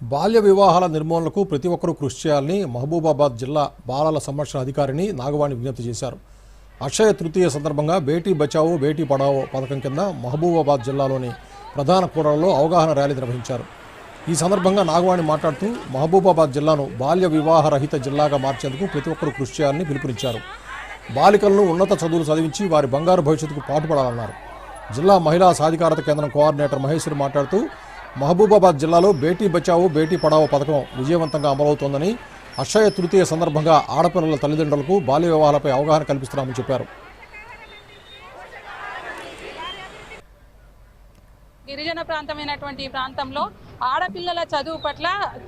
బాల్య వివాహాల నిర్మూలనకు ప్రతి ఒక్కరూ కృషి చేయాలని మహబూబాబాద్ జిల్లా బాలల సంరక్షణ అధికారిని నాగవాణి విజ్ఞప్తి చేశారు. అక్షయ తృతీయ సందర్భంగా బేటీ బచావో బేటీ పడావో పథకం కింద మహబూబాబాద్ జిల్లాలోని ప్రధాన కూడలలో అవగాహన ర్యాలీ నిర్వహించారు. ఈ సందర్భంగా నాగవాణి మాట్లాడుతూ మహబూబాబాద్ జిల్లాను బాల్య వివాహ రహిత జిల్లాగా మార్చేందుకు ప్రతి ఒక్కరూ కృషి చేయాలని పిలుపునిచ్చారు. బాలికలను ఉన్నత చదువులు చదివించి వారి బంగారు భవిష్యత్తుకు పాటుపడాలన్నారు. జిల్లా మహిళా సాధికారత కేంద్రం కోఆర్డినేటర్ మహేశ్వరి మాట్లాడుతూ మహబూబాబాద్ జిల్లాలో బేటీ బచావో బేటీ పడావో పథకం విజయవంతంగా అమలవుతోందని అక్షయ తృతీయ సందర్భంగా ఆడపిల్లల తల్లిదండ్రులకు బాల్య వివాహాలపై అవగాహన కల్పిస్తున్నామని చెప్పారు. గిరిజన ప్రాంతమైనటువంటి ఈ ప్రాంతంలో ఆడపిల్లల చదువు పట్ల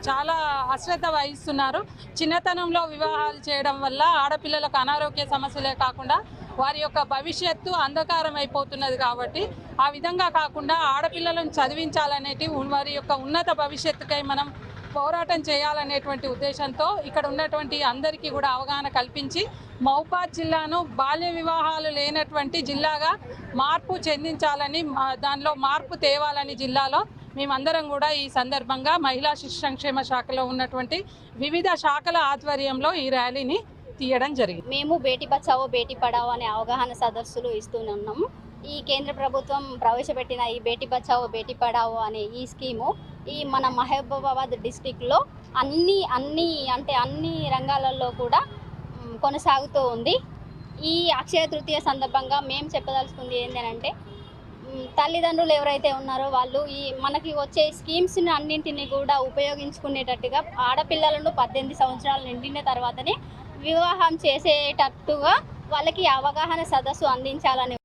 చాలా అశ్రద్ధ వహిస్తున్నారు. చిన్నతనంలో వివాహాలు చేయడం వల్ల ఆడపిల్లలకు అనారోగ్య సమస్యలే కాకుండా వారి యొక్క భవిష్యత్తు అంధకారం అయిపోతున్నది కాబట్టి ఆ విధంగా కాకుండా ఆడపిల్లలను చదివించాలనేటి వారి యొక్క ఉన్నత భవిష్యత్తుకై మనం పోరాటం చేయాలనేటువంటి ఉద్దేశంతో ఇక్కడ ఉన్నటువంటి అందరికీ కూడా అవగాహన కల్పించి మహబాద్ జిల్లాను బాల్య వివాహాలు లేనటువంటి జిల్లాగా మార్పు చెందించాలని మా- దానిలో మార్పు తేవాలని జిల్లాలో మేమందరం కూడా ఈ సందర్భంగా మహిళా శిశు సంక్షేమ శాఖలో ఉన్నటువంటి వివిధ శాఖల ఆధ్వర్యంలో ఈ ర్యాలీని తీయడం జరిగింది. మేము బేటీ బచావో బేటీ పడావో అనే అవగాహన సదస్సులు ఇస్తూ ఉన్నాము. ఈ కేంద్ర ప్రభుత్వం ప్రవేశపెట్టిన ఈ బేటీ బచావో బేటీ పడావో అనే ఈ స్కీము ఈ మన మహబూబాబాద్ డిస్టిక్లో అన్ని అన్ని అంటే అన్ని రంగాలలో కూడా కొనసాగుతూ ఉంది. ఈ అక్షయ తృతీయ సందర్భంగా మేము చెప్పదలుచుకుంది ఏంటంటే తల్లిదండ్రులు ఎవరైతే ఉన్నారో వాళ్ళు ఈ మనకి వచ్చే స్కీమ్స్ని అన్నింటినీ కూడా ఉపయోగించుకునేటట్టుగా ఆడపిల్లలను పద్దెనిమిది సంవత్సరాలు నిండిన తర్వాతనే వివాహం చేసేటట్టుగా వాళ్ళకి అవగాహన సదస్సు అందించాలని